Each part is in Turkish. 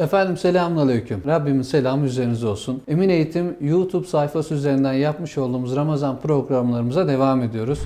Efendim selamünaleyküm. Rabbimin selamı üzerinize olsun. Emin Eğitim YouTube sayfası üzerinden yapmış olduğumuz Ramazan programlarımıza devam ediyoruz.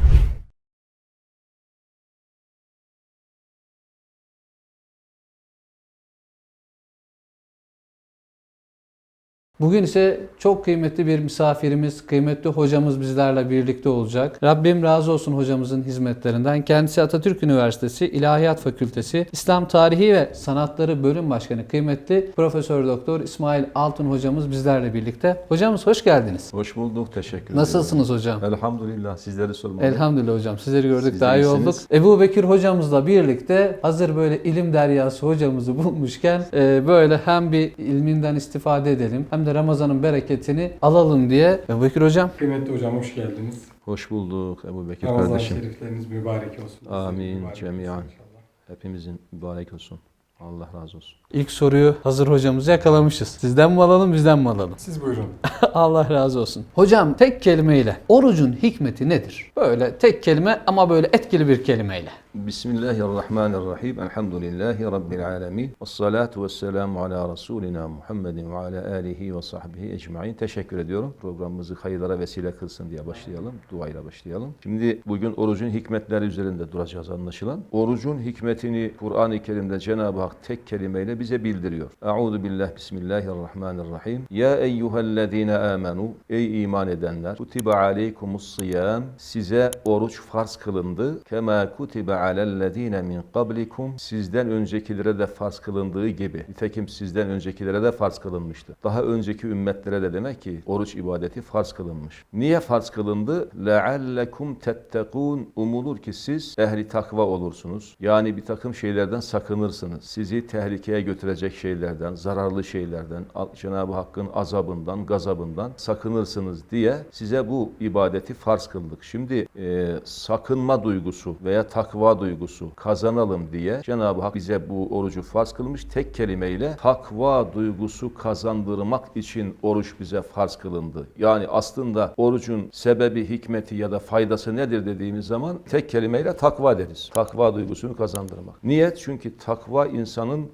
Bugün ise çok kıymetli bir misafirimiz, kıymetli hocamız bizlerle birlikte olacak. Rabbim razı olsun hocamızın hizmetlerinden. Kendisi Atatürk Üniversitesi İlahiyat Fakültesi İslam Tarihi ve Sanatları Bölüm Başkanı kıymetli Profesör Doktor İsmail Altun hocamız bizlerle birlikte. Hocamız hoş geldiniz. Hoş bulduk, teşekkür ederim. Nasılsınız hocam? Elhamdülillah, sizleri sormalı. Elhamdülillah hocam. Sizleri gördük Siz daha iyi olduk. Ebu Bekir hocamızla birlikte hazır böyle ilim deryası hocamızı bulmuşken e, böyle hem bir ilminden istifade edelim hem de Ramazan'ın bereketini alalım diye. Ebu Bekir hocam Kıymetli hocam hoş geldiniz. Hoş bulduk Ebu Bekir Ramazan kardeşim. şerifleriniz mübarek olsun. Amin, Mübarek olsun cemiyan. inşallah. Hepimizin mübarek olsun. Allah razı olsun. İlk soruyu hazır hocamızı yakalamışız. Sizden mi alalım bizden mi alalım? Siz buyurun. Allah razı olsun. Hocam tek kelimeyle orucun hikmeti nedir? Böyle tek kelime ama böyle etkili bir kelimeyle. Bismillahirrahmanirrahim. Elhamdülillahi Rabbil alemin. Ve salatu ve selamu ala Resulina Muhammedin ve ala alihi ve sahbihi ecmain. Teşekkür ediyorum. Programımızı hayırlara vesile kılsın diye başlayalım. Duayla başlayalım. Şimdi bugün orucun hikmetleri üzerinde duracağız anlaşılan. Orucun hikmetini Kur'an-ı Kerim'de Cenab-ı Hak tek kelimeyle bize bildiriyor. Euzu billah bismillahirrahmanirrahim. Ya eyyühellezine amenu ey iman edenler kutibe aleykumus siyam size oruç farz kılındı. Kema kutibe alellezine min qablikum sizden öncekilere de farz kılındığı gibi. Nitekim sizden öncekilere de farz kılınmıştı. Daha önceki ümmetlere de demek ki oruç ibadeti farz kılınmış. Niye farz kılındı? Leallekum tettekun umulur ki siz ehli takva olursunuz. Yani bir takım şeylerden sakınırsınız. Sizi tehlikeye götürecek şeylerden, zararlı şeylerden, Cenab-ı Hakk'ın azabından, gazabından sakınırsınız diye size bu ibadeti farz kıldık. Şimdi e, sakınma duygusu veya takva duygusu kazanalım diye Cenab-ı Hak bize bu orucu farz kılmış. Tek kelimeyle takva duygusu kazandırmak için oruç bize farz kılındı. Yani aslında orucun sebebi, hikmeti ya da faydası nedir dediğimiz zaman tek kelimeyle takva deriz. Takva duygusunu kazandırmak. Niye? Çünkü takva insanın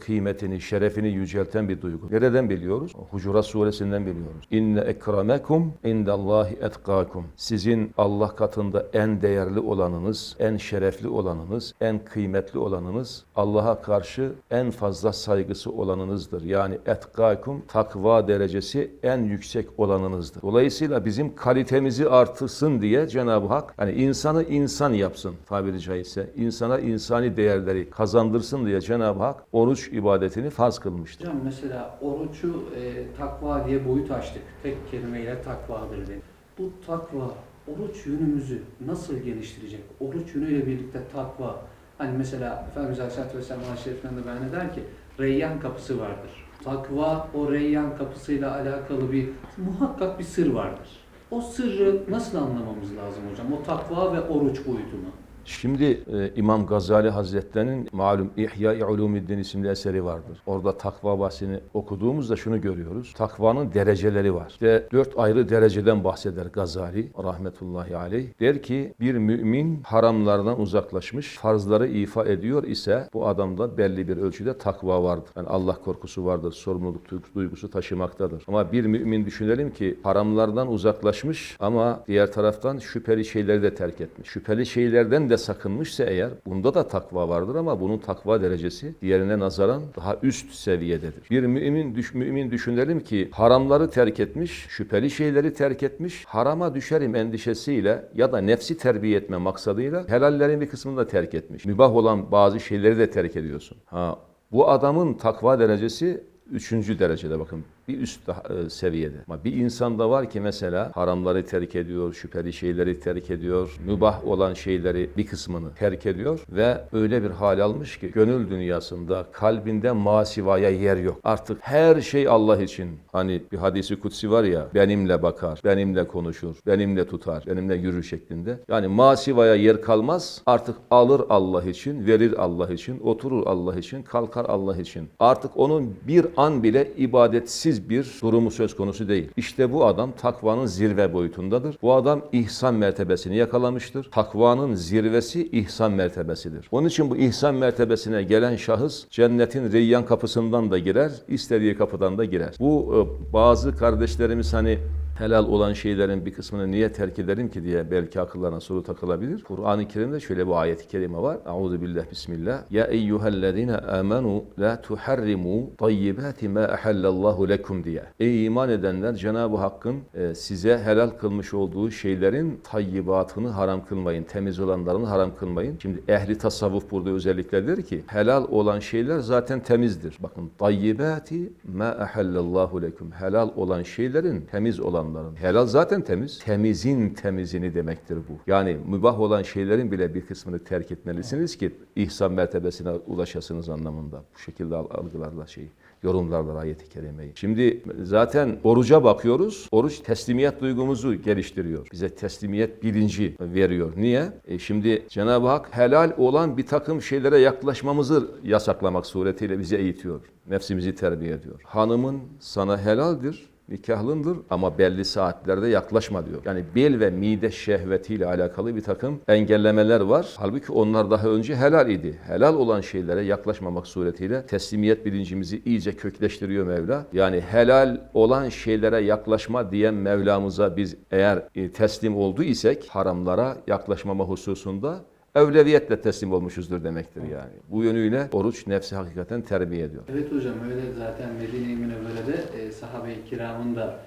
kıymetini, şerefini yücelten bir duygu. Nereden biliyoruz? Hucurat suresinden biliyoruz. İnne ekremekum indallahi etkakum. Sizin Allah katında en değerli olanınız, en şerefli olanınız, en kıymetli olanınız, Allah'a karşı en fazla saygısı olanınızdır. Yani etkakum takva derecesi en yüksek olanınızdır. Dolayısıyla bizim kalitemizi artırsın diye Cenab-ı Hak hani insanı insan yapsın tabiri caizse. insana insani değerleri kazandırsın diye Cenab-ı Hak oruç ibadetini farz kılmıştır. Hocam mesela orucu e, takva diye boyut açtık. Tek kelimeyle takvadır dedi. Bu takva oruç yönümüzü nasıl geliştirecek? Oruç yönüyle birlikte takva. Hani mesela Efendimiz Aleyhisselatü Vesselam hadis-i şeriflerinde beyan eder ki Reyyan kapısı vardır. Takva o Reyyan kapısıyla alakalı bir muhakkak bir sır vardır. O sırrı nasıl anlamamız lazım hocam? O takva ve oruç boyutunu. Şimdi e, İmam Gazali Hazretleri'nin malum İhya-i Ulumuddin isimli eseri vardır. Orada takva bahsini okuduğumuzda şunu görüyoruz. Takvanın dereceleri var. İşte dört ayrı dereceden bahseder Gazali rahmetullahi aleyh. Der ki bir mümin haramlardan uzaklaşmış, farzları ifa ediyor ise bu adamda belli bir ölçüde takva vardır. Yani Allah korkusu vardır, sorumluluk duygusu taşımaktadır. Ama bir mümin düşünelim ki haramlardan uzaklaşmış ama diğer taraftan şüpheli şeyleri de terk etmiş. Şüpheli şeylerden de sakınmışsa eğer bunda da takva vardır ama bunun takva derecesi diğerine nazaran daha üst seviyededir. Bir mümin, düş, mümin düşünelim ki haramları terk etmiş, şüpheli şeyleri terk etmiş, harama düşerim endişesiyle ya da nefsi terbiye etme maksadıyla helallerin bir kısmını da terk etmiş. Mübah olan bazı şeyleri de terk ediyorsun. Ha, bu adamın takva derecesi üçüncü derecede bakın bir üst e, seviyede. Ama bir insanda var ki mesela haramları terk ediyor, şüpheli şeyleri terk ediyor, mübah olan şeyleri bir kısmını terk ediyor ve öyle bir hal almış ki gönül dünyasında, kalbinde masivaya yer yok. Artık her şey Allah için. Hani bir hadisi kutsi var ya, benimle bakar, benimle konuşur, benimle tutar, benimle yürür şeklinde. Yani masivaya yer kalmaz. Artık alır Allah için, verir Allah için, oturur Allah için, kalkar Allah için. Artık onun bir an bile ibadetsiz seviyesiz bir durumu söz konusu değil. İşte bu adam takvanın zirve boyutundadır. Bu adam ihsan mertebesini yakalamıştır. Takvanın zirvesi ihsan mertebesidir. Onun için bu ihsan mertebesine gelen şahıs cennetin reyyan kapısından da girer, istediği kapıdan da girer. Bu e, bazı kardeşlerimiz hani helal olan şeylerin bir kısmını niye terk ederim ki diye belki akıllarına soru takılabilir. Kur'an-ı Kerim'de şöyle bir ayet-i kerime var. Euzu billah bismillah. Ya eyyühellezine amenu la tuharrimu tayyibati ma ahallallahu lekum diye. Ey iman edenler Cenab-ı Hakk'ın e, size helal kılmış olduğu şeylerin tayyibatını haram kılmayın. Temiz olanlarını haram kılmayın. Şimdi ehli tasavvuf burada özellikle der ki helal olan şeyler zaten temizdir. Bakın tayyibati ma ahallallahu lekum. Helal olan şeylerin temiz olanların. Helal zaten temiz. Temizin temizini demektir bu. Yani mübah olan şeylerin bile bir kısmını terk etmelisiniz ki ihsan mertebesine ulaşasınız anlamında. Bu şekilde al- algılarla şeyi yorumlarlar ayeti kerimeyi. Şimdi zaten oruca bakıyoruz. Oruç teslimiyet duygumuzu geliştiriyor. Bize teslimiyet bilinci veriyor. Niye? E şimdi Cenab-ı Hak helal olan bir takım şeylere yaklaşmamızı yasaklamak suretiyle bize eğitiyor. Nefsimizi terbiye ediyor. Hanımın sana helaldir nikahlındır ama belli saatlerde yaklaşma diyor. Yani bel ve mide şehvetiyle alakalı bir takım engellemeler var. Halbuki onlar daha önce helal idi. Helal olan şeylere yaklaşmamak suretiyle teslimiyet bilincimizi iyice kökleştiriyor Mevla. Yani helal olan şeylere yaklaşma diyen Mevlamıza biz eğer e, teslim oldu isek haramlara yaklaşmama hususunda evleviyetle teslim olmuşuzdur demektir yani. Bu yönüyle oruç nefsi hakikaten terbiye ediyor. Evet hocam öyle zaten Medine-i Münevvere'de e, sahabe-i kiramın da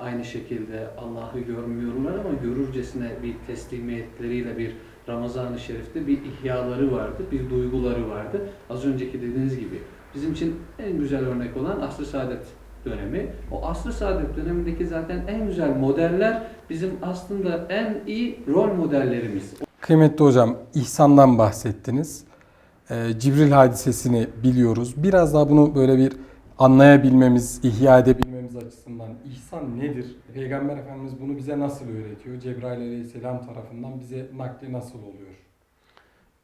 aynı şekilde Allah'ı görmüyorlar ama görürcesine bir teslimiyetleriyle bir Ramazan-ı Şerif'te bir ihyaları vardı, bir duyguları vardı. Az önceki dediğiniz gibi bizim için en güzel örnek olan Asr-ı Saadet dönemi. O Asr-ı Saadet dönemindeki zaten en güzel modeller bizim aslında en iyi rol modellerimiz. Kıymetli hocam, ihsandan bahsettiniz. Ee, Cibril hadisesini biliyoruz. Biraz daha bunu böyle bir anlayabilmemiz, ihya edebilmemiz açısından ihsan nedir? Peygamber Efendimiz bunu bize nasıl öğretiyor? Cebrail aleyhisselam tarafından bize nakli nasıl oluyor?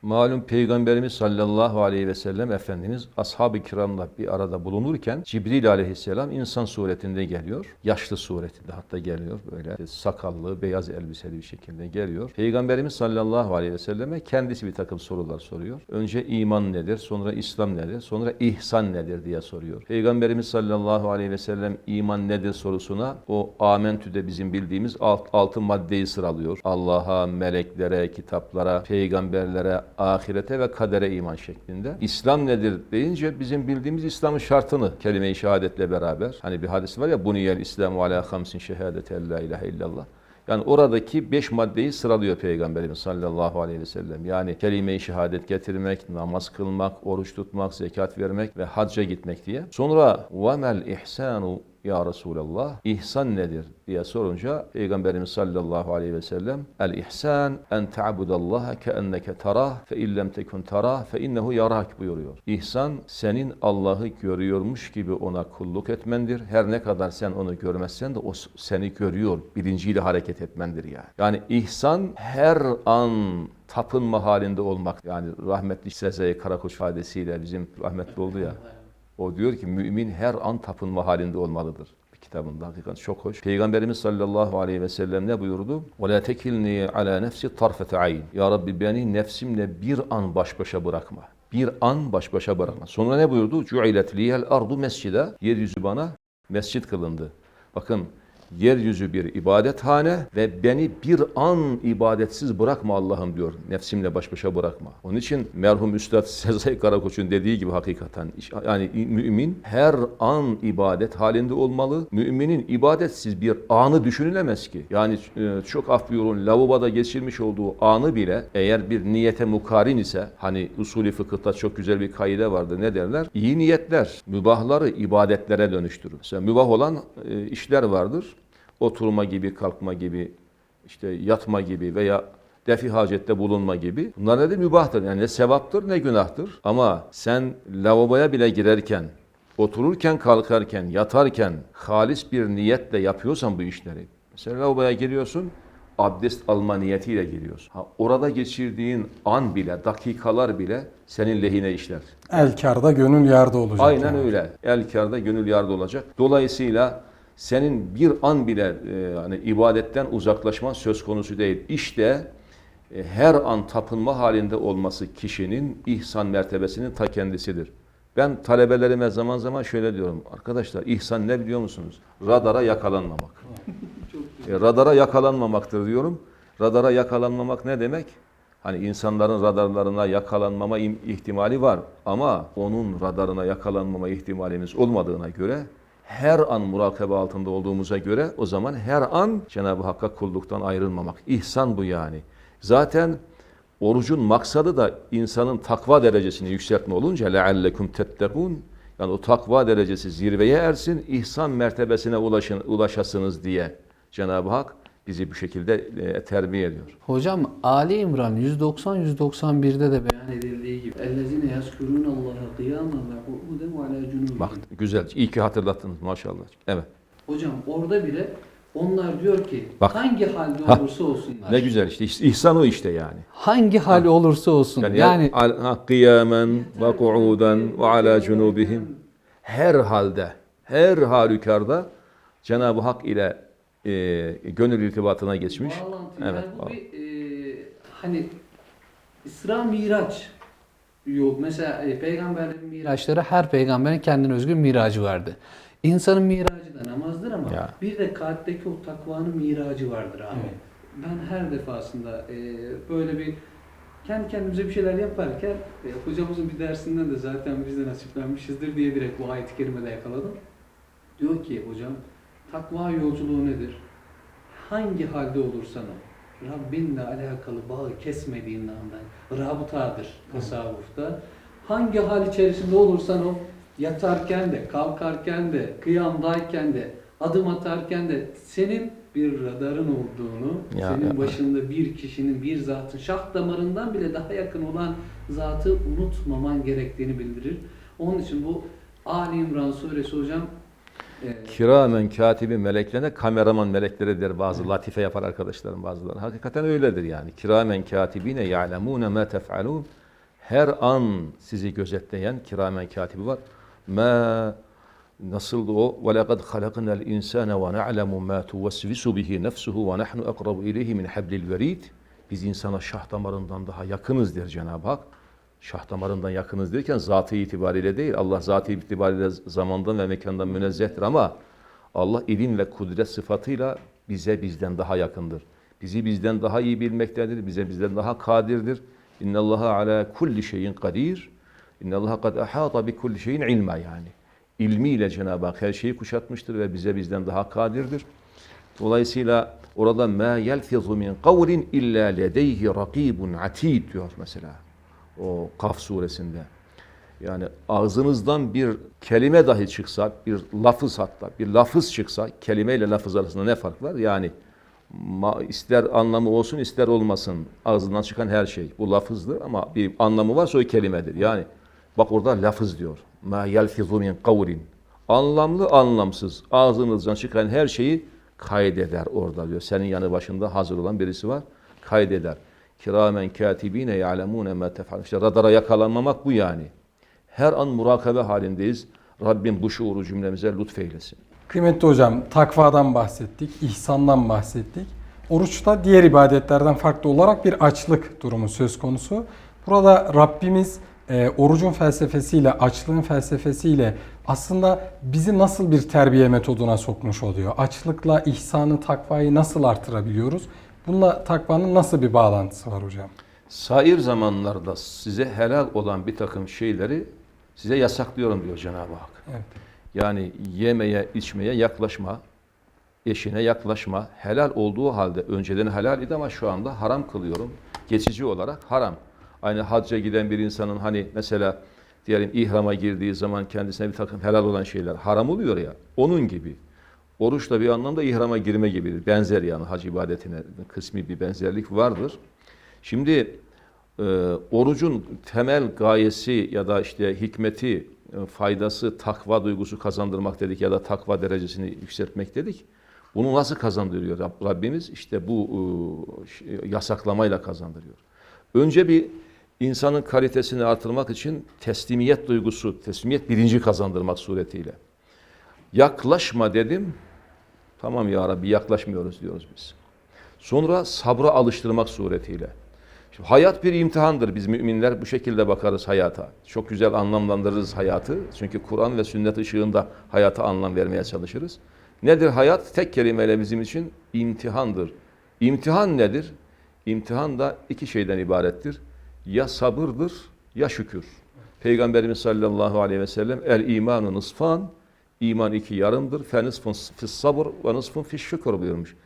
Malum Peygamberimiz sallallahu aleyhi ve sellem Efendimiz ashab-ı kiramla bir arada bulunurken Cibril aleyhisselam insan suretinde geliyor. Yaşlı suretinde hatta geliyor böyle sakallı, beyaz elbiseli bir şekilde geliyor. Peygamberimiz sallallahu aleyhi ve selleme kendisi bir takım sorular soruyor. Önce iman nedir, sonra İslam nedir, sonra ihsan nedir diye soruyor. Peygamberimiz sallallahu aleyhi ve sellem iman nedir sorusuna o amentüde bizim bildiğimiz alt, altı maddeyi sıralıyor. Allah'a, meleklere, kitaplara, peygamberlere, ahirete ve kadere iman şeklinde. İslam nedir deyince bizim bildiğimiz İslam'ın şartını kelime-i şehadetle beraber. Hani bir hadis var ya buniyel İslamu ala hamsin şehadete en la ilahe illallah. Yani oradaki beş maddeyi sıralıyor Peygamberimiz sallallahu aleyhi ve sellem. Yani kelime-i şehadet getirmek, namaz kılmak, oruç tutmak, zekat vermek ve hacca gitmek diye. Sonra وَمَا الْاِحْسَانُ ya Resulallah ihsan nedir diye sorunca Peygamberimiz sallallahu aleyhi ve sellem el ihsan en ta'budallaha keenneke tarah fe illem tekun tarah fe innehu yarak buyuruyor. İhsan senin Allah'ı görüyormuş gibi ona kulluk etmendir. Her ne kadar sen onu görmezsen de o seni görüyor bilinciyle hareket etmendir yani. Yani ihsan her an tapınma halinde olmak. Yani rahmetli Sezai Karakoç ifadesiyle bizim rahmetli oldu ya. O diyor ki mümin her an tapınma halinde olmalıdır. Bir kitabında hakikaten çok hoş. Peygamberimiz sallallahu aleyhi ve sellem ne buyurdu? وَلَا تَكِلْنِي عَلَى نَفْسِ طَرْفَةَ عَيْنِ Ya Rabbi beni nefsimle bir an baş başa bırakma. Bir an baş başa bırakma. Sonra ne buyurdu? جُعِلَتْ لِيَ الْأَرْضُ mescide. Yeryüzü bana mescit kılındı. Bakın yeryüzü bir ibadethane ve beni bir an ibadetsiz bırakma Allah'ım diyor. Nefsimle baş başa bırakma. Onun için merhum Üstad Sezai Karakoç'un dediği gibi hakikaten yani mümin her an ibadet halinde olmalı. Müminin ibadetsiz bir anı düşünülemez ki. Yani e, çok af buyurun lavaboda geçirmiş olduğu anı bile eğer bir niyete mukarin ise hani usulü fıkıhta çok güzel bir kaide vardı. Ne derler? İyi niyetler mübahları ibadetlere dönüştürür. Mesela mübah olan e, işler vardır oturma gibi, kalkma gibi, işte yatma gibi veya defi hacette bulunma gibi. Bunlar nedir? Mübahtır. Yani ne sevaptır ne günahtır. Ama sen lavaboya bile girerken, otururken, kalkarken, yatarken halis bir niyetle yapıyorsan bu işleri. Mesela lavaboya giriyorsun, abdest alma niyetiyle giriyorsun. Ha, orada geçirdiğin an bile, dakikalar bile senin lehine işler. El kârda gönül yarda olacak. Aynen yani. öyle. El kârda gönül yardı olacak. Dolayısıyla senin bir an bile e, hani ibadetten uzaklaşman söz konusu değil. İşte e, her an tapınma halinde olması kişinin ihsan mertebesinin ta kendisidir. Ben talebelerime zaman zaman şöyle diyorum. Arkadaşlar ihsan ne biliyor musunuz? Radara yakalanmamak. E, radara yakalanmamaktır diyorum. Radara yakalanmamak ne demek? Hani insanların radarlarına yakalanmama im- ihtimali var ama onun radarına yakalanmama ihtimalimiz olmadığına göre her an murakabe altında olduğumuza göre o zaman her an Cenab-ı Hakk'a kulluktan ayrılmamak. İhsan bu yani. Zaten orucun maksadı da insanın takva derecesini yükseltme olunca leallekum tettekun yani o takva derecesi zirveye ersin, ihsan mertebesine ulaşın, ulaşasınız diye Cenab-ı Hak bizi bu şekilde e, terbiye ediyor. Hocam Ali İmran 190-191'de de beyan edildiği gibi اَلَّذِينَ يَذْكُرُونَ اللّٰهَ قِيَامًا وَقُعُودًا وَعَلَى جُنُوبِهِمْ Bak güzel. İyi ki hatırlattınız maşallah. Evet. Hocam orada bile onlar diyor ki Bak. hangi halde Ha. olursa olsunlar. Ne güzel işte. İhs- İhsan o işte yani. Hangi hal olursa olsun. Yani, Yani, al- ha, kıyamen ve ku'uden ve ala cunubihim her halde, her halükarda Cenab-ı Hak ile e, gönül irtibatına geçmiş. bağlantı Evet, yani bu bir e, hani İsra Miraç yok. Mesela e, peygamberlerin miraçları her peygamberin kendine özgü miracı vardı. İnsanın miracı da namazdır ama Ya. bir de kalpteki o takvanın miracı vardır abi. Evet. Ben her defasında e, böyle bir kendi kendimize bir şeyler yaparken e, hocamızın bir dersinden de zaten biz de nasiplenmişizdir diye direkt bu ayet-i kerimede yakaladım. Diyor ki hocam takva yolculuğu nedir? Hangi halde olursan ol. Rabbinle alakalı bağı kesmediğin andan rabıtadır tasavvufta. Hangi hal içerisinde olursan ol yatarken de, kalkarken de, kıyamdayken de, adım atarken de senin bir radarın olduğunu, Ya, senin ya. başında bir kişinin, bir zatın, şah damarından bile daha yakın olan zatı unutmaman gerektiğini bildirir. Onun için bu Ali İmran suresi hocam e, Kiramen katibi meleklerine kameraman melekleri der bazı latife yapar arkadaşlarım bazıları. Hakikaten öyledir yani. Kiramen katibine ya'lemune ma tef'alun. Her an sizi gözetleyen kiramen katibi var. Ma nasıldı o? Ve lekad halaknal insane ve na'lemu ma tuvesvisu bihi nefsuhu ve nahnu akrabu ileyhi min hablil verid. Biz insana şah damarından daha yakınız der Cenab-ı Hak. Şah damarından yakınız derken zatı itibariyle değil. Allah zatı itibariyle zamandan ve mekandan münezzehtir ama Allah ilim ve kudret sıfatıyla bize bizden daha yakındır. Bizi bizden daha iyi bilmektedir. Bize bizden daha kadirdir. İnne Allaha ala kulli şeyin kadir. İnne Allaha kad ahata bi kulli şeyin ilma yani. İlmiyle Cenab-ı Hak her şeyi kuşatmıştır ve bize bizden daha kadirdir. Dolayısıyla orada ma yelfizu min kavlin illa ledeyhi rakibun atid diyor mesela. O Kaf suresinde. Yani ağzınızdan bir kelime dahi çıksa, bir lafız hatta, bir lafız çıksa, kelime ile lafız arasında ne fark var? Yani ister anlamı olsun ister olmasın ağzından çıkan her şey. Bu lafızdır ama bir anlamı varsa o kelimedir. Yani bak orada lafız diyor. Ma yelfizu min kavlin. Anlamlı anlamsız ağzınızdan çıkan her şeyi kaydeder orada diyor. Senin yanı başında hazır olan birisi var. Kaydeder. Kiramen katibine ya'lemune ma tef'alun. İşte radara yakalanmamak bu yani. Her an murakabe halindeyiz. Rabbim bu şuuru cümlemize lütfeylesin. Kıymetli hocam takvadan bahsettik, ihsandan bahsettik. Oruçta diğer ibadetlerden farklı olarak bir açlık durumu söz konusu. Burada Rabbimiz e, orucun felsefesiyle, açlığın felsefesiyle aslında bizi nasıl bir terbiye metoduna sokmuş oluyor? Açlıkla ihsanı, takvayı nasıl artırabiliyoruz? Bununla takvanın nasıl bir bağlantısı var hocam? Sair zamanlarda size helal olan bir takım şeyleri size yasaklıyorum diyor Cenab-ı Hak. Evet. Yani yemeye, içmeye yaklaşma, eşine yaklaşma. Helal olduğu halde önceden helal idi ama şu anda haram kılıyorum. Geçici olarak haram. Aynı hacca giden bir insanın hani mesela diyelim ihrama girdiği zaman kendisine bir takım helal olan şeyler haram oluyor ya. Onun gibi. Oruç da bir anlamda ihrama girme gibidir. Benzer yani hac ibadetine kısmi bir benzerlik vardır. Şimdi e, orucun temel gayesi ya da işte hikmeti, e, faydası takva duygusu kazandırmak dedik ya da takva derecesini yükseltmek dedik. Bunu nasıl kazandırıyor Rab- Rabbimiz? İşte bu e, yasaklamayla kazandırıyor. Önce bir insanın kalitesini artırmak için teslimiyet duygusu, teslimiyet bilinci kazandırmak suretiyle. Yaklaşma dedim. Tamam ya Rabbi yaklaşmıyoruz diyoruz biz. Sonra sabra alıştırmak suretiyle. Şimdi hayat bir imtihandır. Biz müminler bu şekilde bakarız hayata. Çok güzel anlamlandırırız hayatı. Çünkü Kur'an ve sünnet ışığında hayata anlam vermeye çalışırız. Nedir hayat? Tek kelimeyle bizim için imtihandır. İmtihan nedir? İmtihan da iki şeyden ibarettir. Ya sabırdır ya şükür. Peygamberimiz sallallahu aleyhi ve sellem el imanu nısfan iman iki yarımdır. Fe nisfun fis sabır ve nisfun fis şükür buyurmuş.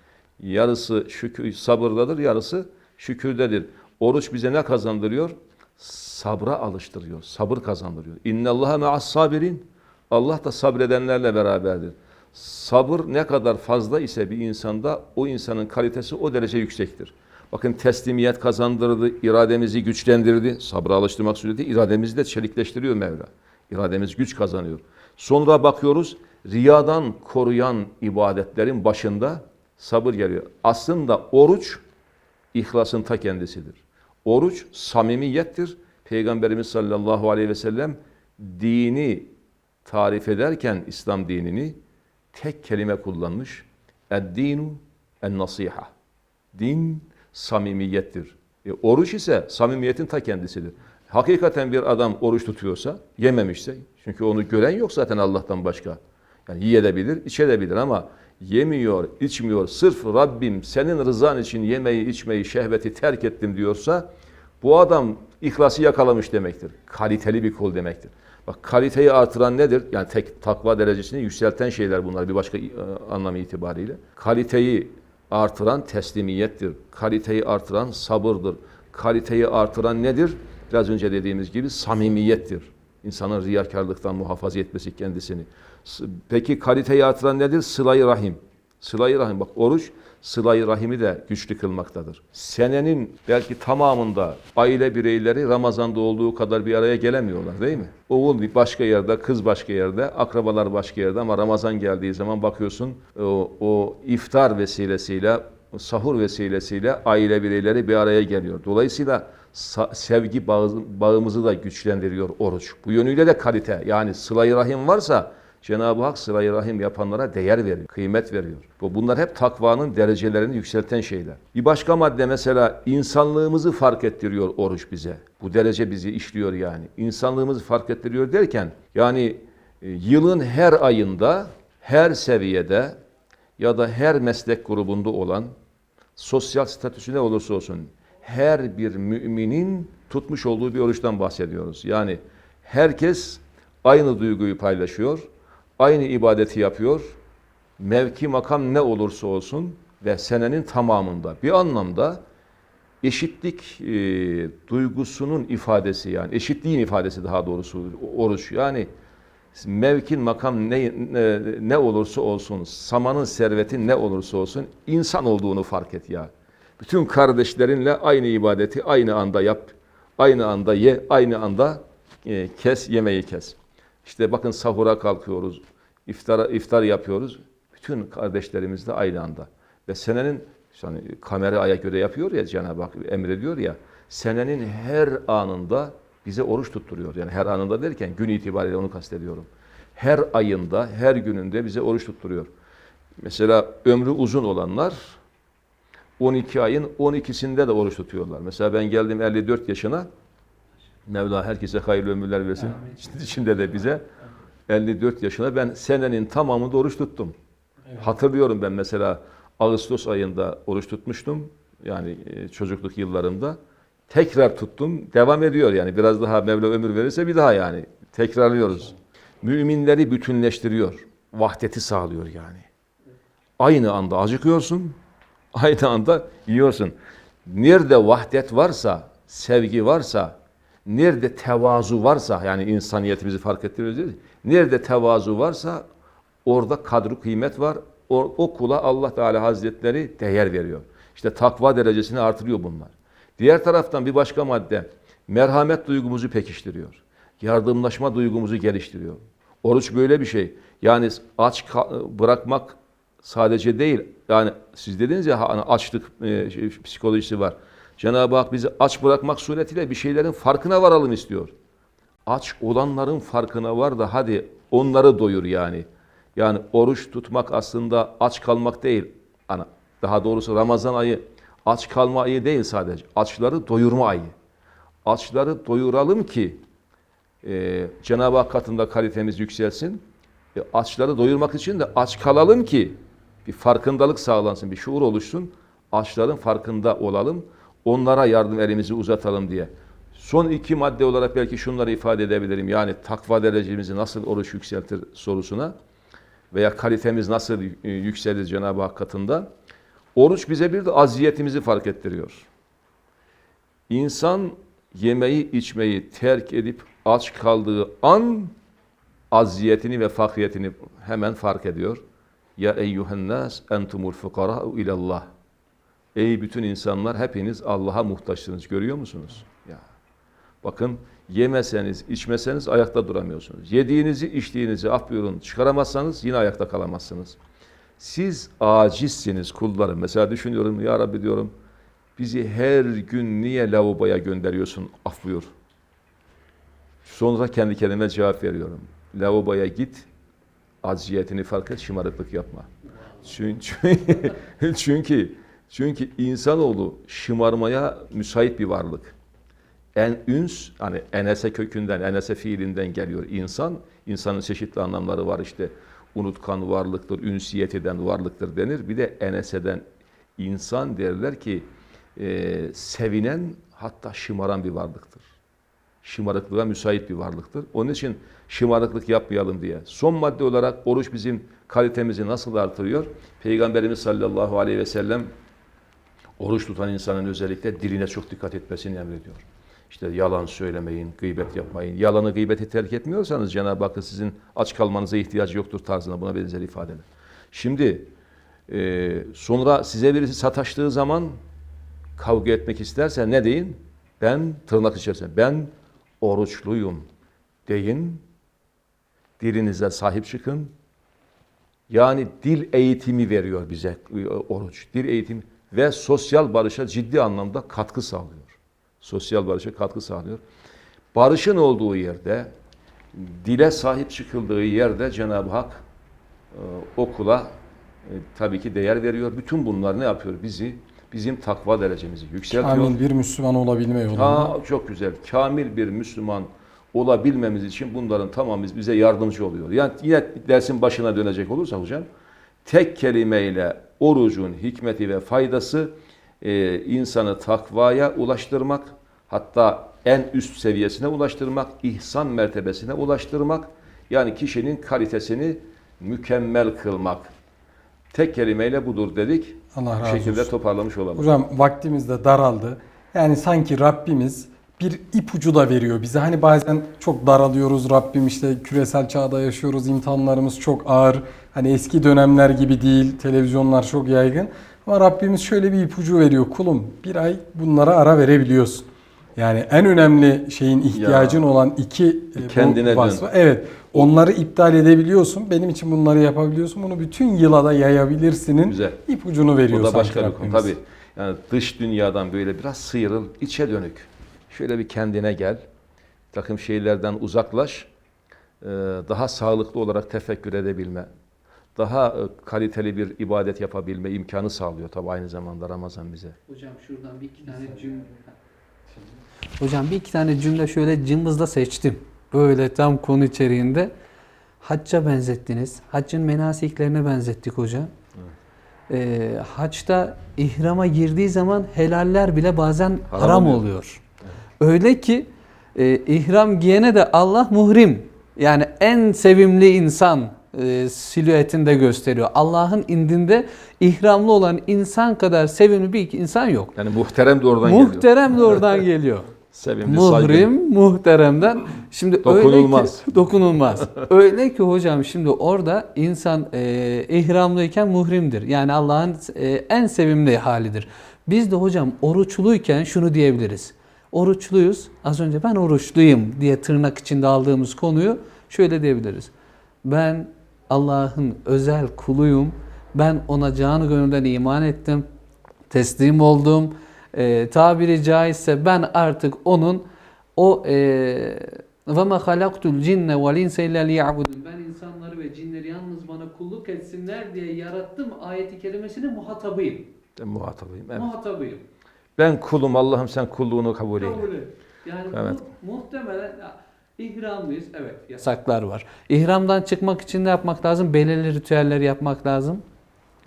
Yarısı şükür, sabırdadır, yarısı şükürdedir. Oruç bize ne kazandırıyor? Sabra alıştırıyor, sabır kazandırıyor. İnne Allaha ma'as sabirin. Allah da sabredenlerle beraberdir. Sabır ne kadar fazla ise bir insanda o insanın kalitesi o derece yüksektir. Bakın teslimiyet kazandırdı, irademizi güçlendirdi. Sabra alıştırmak suretiyle irademizi de çelikleştiriyor Mevla. İrademiz güç kazanıyor. Sonra bakıyoruz riyadan koruyan ibadetlerin başında sabır geliyor. Aslında oruç ihlasın ta kendisidir. Oruç samimiyettir. Peygamberimiz sallallahu aleyhi ve sellem dini tarif ederken İslam dinini tek kelime kullanmış. Ed-dinu en-nasiha. Din samimiyettir. E, oruç ise samimiyetin ta kendisidir. Hakikaten bir adam oruç tutuyorsa, yememişse, çünkü onu gören yok zaten Allah'tan başka. Yani yiyebilir, içebilir ama yemiyor, içmiyor, sırf Rabbim senin rızan için yemeği, içmeyi, şehveti terk ettim diyorsa, bu adam ihlası yakalamış demektir. Kaliteli bir kul demektir. Bak kaliteyi artıran nedir? Yani tek takva derecesini yükselten şeyler bunlar bir başka e, anlamı itibariyle. Kaliteyi artıran teslimiyettir. Kaliteyi artıran sabırdır. Kaliteyi artıran nedir? Biraz önce dediğimiz gibi samimiyettir. İnsanın riyakarlıktan muhafaza etmesi kendisini. Peki kaliteyi artıran nedir? Sıla-i rahim. Sıla-i rahim. Bak oruç sıla-i rahimi de güçlü kılmaktadır. Senenin belki tamamında aile bireyleri Ramazan'da olduğu kadar bir araya gelemiyorlar değil mi? Oğul bir başka yerde, kız başka yerde, akrabalar başka yerde ama Ramazan geldiği zaman bakıyorsun o, o iftar vesilesiyle, sahur vesilesiyle aile bireyleri bir araya geliyor. Dolayısıyla sevgi bağı- bağımızı da güçlendiriyor oruç. Bu yönüyle de kalite yani sıla-i rahim varsa Cenab-ı Hak sıla-i rahim yapanlara değer veriyor, kıymet veriyor. Bu Bunlar hep takvanın derecelerini yükselten şeyler. Bir başka madde mesela insanlığımızı fark ettiriyor oruç bize. Bu derece bizi işliyor yani. İnsanlığımızı fark ettiriyor derken yani e, yılın her ayında, her seviyede ya da her meslek grubunda olan sosyal statüsü ne olursa olsun her bir müminin tutmuş olduğu bir oruçtan bahsediyoruz. Yani herkes aynı duyguyu paylaşıyor, aynı ibadeti yapıyor. Mevki makam ne olursa olsun ve senenin tamamında bir anlamda eşitlik e, duygusunun ifadesi yani eşitliğin ifadesi daha doğrusu oruç. Yani mevkin makam ne, ne, ne olursa olsun, samanın serveti ne olursa olsun insan olduğunu fark et ya. Bütün kardeşlerinle aynı ibadeti aynı anda yap, aynı anda ye, aynı anda e, kes, yemeği kes. İşte bakın sahura kalkıyoruz, iftara, iftar yapıyoruz. Bütün kardeşlerimizle aynı anda. Ve senenin, yani kamera aya göre yapıyor ya Cenab-ı Hak emrediyor ya, senenin her anında bize oruç tutturuyor. Yani her anında derken gün itibariyle onu kastediyorum. Her ayında, her gününde bize oruç tutturuyor. Mesela ömrü uzun olanlar 12 ayın 12'sinde de oruç tutuyorlar. Mesela ben geldim 54 yaşına. Mevla herkese hayırlı ömürler versin. Amin. İçinde de bize 54 yaşına ben senenin tamamında oruç tuttum. Hatırlıyorum ben mesela Ağustos ayında oruç tutmuştum. Yani e, çocukluk yıllarımda. Tekrar tuttum. Devam ediyor yani. Biraz daha Mevla ömür verirse bir daha yani. Tekrarlıyoruz. Müminleri bütünleştiriyor. Vahdeti sağlıyor yani. Aynı anda acıkıyorsun. Aynı anda yiyorsun. Nerede vahdet varsa, sevgi varsa, nerede tevazu varsa, yani insaniyetimizi fark ettiriyoruz. Nerede tevazu varsa orada kadru kıymet var. O, o kula Allah Teala Hazretleri değer veriyor. İşte takva derecesini artırıyor bunlar. Diğer taraftan bir başka madde merhamet duygumuzu pekiştiriyor. Yardımlaşma duygumuzu geliştiriyor. Oruç böyle bir şey. Yani aç bırakmak sadece değil. Yani siz dediniz ya hani açlık e, şey, psikolojisi var. Cenab-ı Hak bizi aç bırakmak suretiyle bir şeylerin farkına varalım istiyor. Aç olanların farkına var da hadi onları doyur yani. Yani oruç tutmak aslında aç kalmak değil. Ana daha doğrusu Ramazan ayı aç kalma ayı değil sadece. Açları doyurma ayı. Açları doyuralım ki e, Cenab-ı Hak katında kalitemiz yükselsin. E, açları doyurmak için de aç kalalım ki bir farkındalık sağlansın, bir şuur oluşsun. Açların farkında olalım. Onlara yardım elimizi uzatalım diye. Son iki madde olarak belki şunları ifade edebilirim. Yani takva derecemizi nasıl oruç yükseltir sorusuna veya kalitemiz nasıl e, yükselir Cenab-ı Hak katında. Oruç bize bir de aziyetimizi fark ettiriyor. İnsan yemeği içmeyi terk edip aç kaldığı an aziyetini ve fakriyetini hemen fark ediyor. Ya eyyühen nas entumul fukara'u ilallah. Ey bütün insanlar hepiniz Allah'a muhtaçsınız görüyor musunuz? Ya. Bakın yemeseniz, içmeseniz ayakta duramıyorsunuz. Yediğinizi, içtiğinizi af buyurun çıkaramazsanız yine ayakta kalamazsınız. Siz acizsiniz kullarım. Mesela düşünüyorum ya Rabbi diyorum bizi her gün niye lavaboya gönderiyorsun af buyur. Sonra kendi kendime cevap veriyorum. Lavaboya git, acziyetini fark et, şımarıklık yapma. Çünkü, çünkü, çünkü insanoğlu şımarmaya müsait bir varlık. En üns, hani enese kökünden, enese fiilinden geliyor insan. İnsanın çeşitli anlamları var işte. Unutkan varlıktır, ünsiyet eden varlıktır denir. Bir de eneseden insan derler ki e, sevinen hatta şımaran bir varlıktır şımarıklığa müsait bir varlıktır. Onun için şımarıklık yapmayalım diye. Son madde olarak oruç bizim kalitemizi nasıl artırıyor? Peygamberimiz sallallahu aleyhi ve sellem oruç tutan insanın özellikle diline çok dikkat etmesini emrediyor. İşte yalan söylemeyin, gıybet yapmayın. Yalanı gıybeti terk etmiyorsanız Cenab-ı Hakk'ın sizin aç kalmanıza ihtiyacı yoktur tarzına buna benzer ifadeler. Şimdi e, sonra size birisi sataştığı zaman kavga etmek isterse ne deyin? Ben tırnak içerisinde ben oruçluyum deyin. Dilinize sahip çıkın. Yani dil eğitimi veriyor bize oruç. Dil eğitimi ve sosyal barışa ciddi anlamda katkı sağlıyor. Sosyal barışa katkı sağlıyor. Barışın olduğu yerde, dile sahip çıkıldığı yerde Cenab-ı Hak e, okula e, tabii ki değer veriyor. Bütün bunlar ne yapıyor? Bizi bizim takva derecemizi yükseltiyor. Kamil bir Müslüman olabilme yolunda. Ha, çok güzel. Kamil bir Müslüman olabilmemiz için bunların tamamı bize yardımcı oluyor. Yani yine dersin başına dönecek olursa hocam, tek kelimeyle orucun hikmeti ve faydası e, insanı takvaya ulaştırmak, hatta en üst seviyesine ulaştırmak, ihsan mertebesine ulaştırmak, yani kişinin kalitesini mükemmel kılmak. Tek kelimeyle budur dedik. Allah Bu razı şekilde olsun. toparlamış olalım. Hocam vaktimiz de daraldı. Yani sanki Rabbimiz bir ipucu da veriyor bize. Hani bazen çok daralıyoruz Rabbim işte küresel çağda yaşıyoruz. imtihanlarımız çok ağır. Hani eski dönemler gibi değil. Televizyonlar çok yaygın. Ama Rabbimiz şöyle bir ipucu veriyor. Kulum bir ay bunlara ara verebiliyorsun. Yani en önemli şeyin ihtiyacın olan iki e, bu Kendine dön. vasfı. Evet. Onları iptal edebiliyorsun. Benim için bunları yapabiliyorsun. Bunu bütün yıla da yayabilirsinin Güzel. ipucunu veriyor O da başka bir konu tabii. Yani dış dünyadan böyle biraz sıyrıl, içe dönük. Şöyle bir kendine gel. Takım şeylerden uzaklaş. Ee, Daha sağlıklı olarak tefekkür edebilme. Daha e, kaliteli bir ibadet yapabilme imkanı sağlıyor tabii aynı zamanda Ramazan bize. Hocam şuradan bir iki tane cümle. Hocam bir iki tane cümle şöyle cımbızla seçtim. Böyle tam konu içeriğinde. Hacca benzettiniz. Haccın menasiklerine benzettik hocam. Ee, haçta ihrama girdiği zaman helaller bile bazen Haram haram, oluyor. oluyor. Öyle ki e, ihram giyene de Allah muhrim. Yani en sevimli insan e, silüetinde gösteriyor. Allah'ın indinde ihramlı olan insan kadar sevimli bir insan yok. Yani muhterem de oradan geliyor. Muhterem de oradan geliyor. Sevimli. Muhrim, muhteremden. Şimdi Dokunulmaz. Öyle ki, dokunulmaz. öyle ki hocam şimdi orada insan e, ihramlıyken muhrimdir. Yani Allah'ın e, en sevimli halidir. Biz de hocam oruçluyken şunu diyebiliriz. Oruçluyuz. Az önce ben oruçluyum diye tırnak içinde aldığımız konuyu şöyle diyebiliriz. Ben Allah'ın özel kuluyum Ben ona canı gönülden iman ettim. Teslim oldum. Ee, tabiri caizse ben artık onun o e, ve ma halaktul cinne vel insa illa liya'budun. Ben insanları ve cinleri yalnız bana kulluk etsinler diye yarattım ayeti kerimesinin muhatabıyım. Ben muhatabıyım. Evet. Muhatabıyım. Ben kulum Allah'ım sen kulluğunu kabul eyle. Kabul et. Yani Evet. bu muhtemelen ihramlıyız. Evet yasaklar var. İhramdan çıkmak için ne yapmak lazım? Belirli ritüeller yapmak lazım.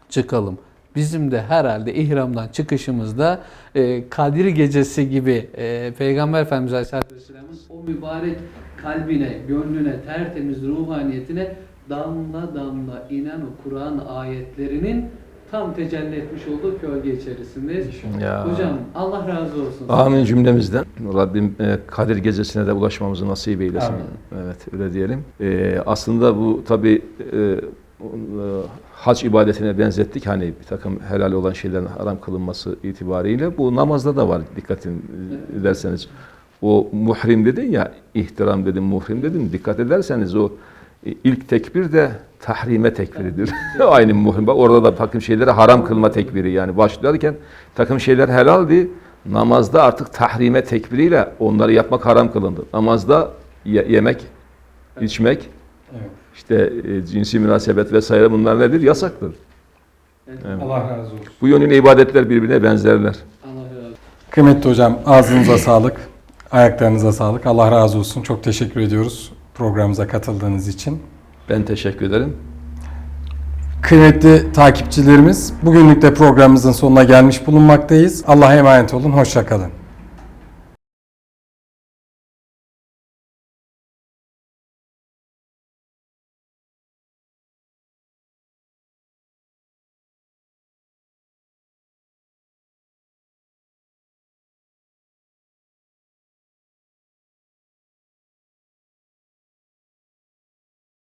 Çıkalım. Bizim de herhalde ihramdan çıkışımızda e, Kadir Gecesi gibi e, Peygamber Efendimiz Aleyhisselatü Vesselam'ın o mübarek kalbine, gönlüne, tertemiz ruhaniyetine damla damla inen o Kur'an ayetlerinin tam tecelli etmiş olduğu gölge içerisindeyiz. Ya. Hocam Allah razı olsun. Amin cümlemizden. Rabbim e, Kadir Gecesi'ne de ulaşmamızı nasip eylesin. Amin. Evet öyle diyelim. E, aslında bu tabi hac ibadetine benzettik. Hani bir takım helal olan şeylerin haram kılınması itibariyle bu namazda da var dikkat ederseniz. O muhrim dedin ya, ihtiram dedim, muhrim dedim. Dikkat ederseniz o e, ilk tekbir de tahrime tekbiridir. Aynı muhrim. Bak orada da takım şeyleri haram kılma tekbiri yani başlarken takım şeyler helaldi. Namazda artık tahrime tekbiriyle onları yapmak haram kılındı. Namazda ye- yemek, içmek, Evet. İşte e, cinsi münasebet vesaire bunlar nedir? Yasaktır. Evet. Evet. Allah razı olsun. Bu yönüyle ibadetler birbirine benzerler. Allah razı olsun. Kıymetli hocam ağzınıza sağlık, ayaklarınıza sağlık. Allah razı olsun. Çok teşekkür ediyoruz programımıza katıldığınız için. Ben teşekkür ederim. Kıymetli takipçilerimiz, bugünlük de programımızın sonuna gelmiş bulunmaktayız. Allah'a emanet olun, hoşça kalın.